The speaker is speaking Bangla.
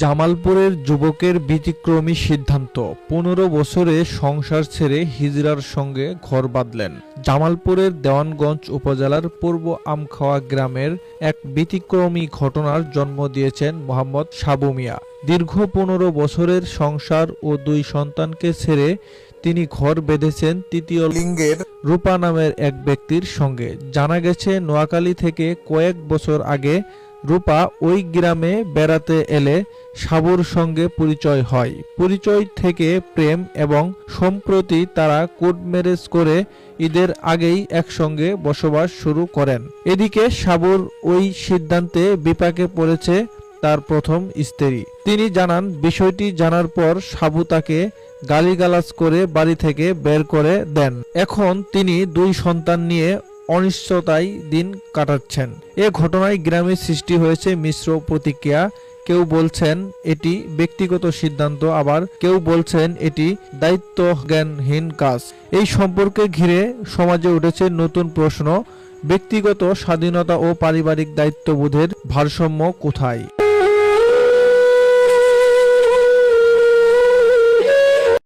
জামালপুরের যুবকের ব্যতিক্রমী সিদ্ধান্ত। পনেরো বছরে সংসার ছেড়ে হিজরার সঙ্গে ঘর বাঁধলেন। জামালপুরের দেওয়ানগঞ্জ উপজেলার পূর্ব আমখাওয়া গ্রামের এক ব্যতিক্রমী ঘটনার জন্ম দিয়েছেন মোহাম্মদ সাবু মিয়া। দীর্ঘ পনেরো বছরের সংসার ও দুই সন্তানকে ছেড়ে তিনি ঘর বেঁধেছেন তৃতীয় লিঙ্গের রূপা নামের এক ব্যক্তির সঙ্গে। জানা গেছে, নোয়াখালী থেকে কয়েক বছর আগে রূপা ওই গ্রামে বেড়াতে এলে সাবুর সঙ্গে পরিচয় হয়। পরিচয় থেকে প্রেম এবং সম্প্রতি তারা কোর্ট ম্যারেজ করে ঈদের আগেই একসঙ্গে বসবাস শুরু করেন। এদিকে সাবুর ওই সিদ্ধান্তে বিপাকে পড়েছে তার প্রথম স্ত্রী। তিনি জানান, বিষয়টি জানার পর সাবু তাকে গালিগালাজ করে বাড়ি থেকে বের করে দেন। এখন তিনি দুই সন্তান নিয়ে অনিশ্চয়তায় দিন কাটাচ্ছেন। এ ঘটনায় গ্রামে সৃষ্টি হয়েছে মিশ্র প্রতিক্রিয়া। কেউ বলছেন এটি ব্যক্তিগত সিদ্ধান্ত, আবার কেউ বলছেন এটি দায়িত্ব জ্ঞানহীন কাজ। এই সম্পর্কে ঘিরে সমাজে উঠেছে নতুন প্রশ্ন, ব্যক্তিগত স্বাধীনতা ও পারিবারিক দায়িত্ববোধের ভারসাম্য কোথায়?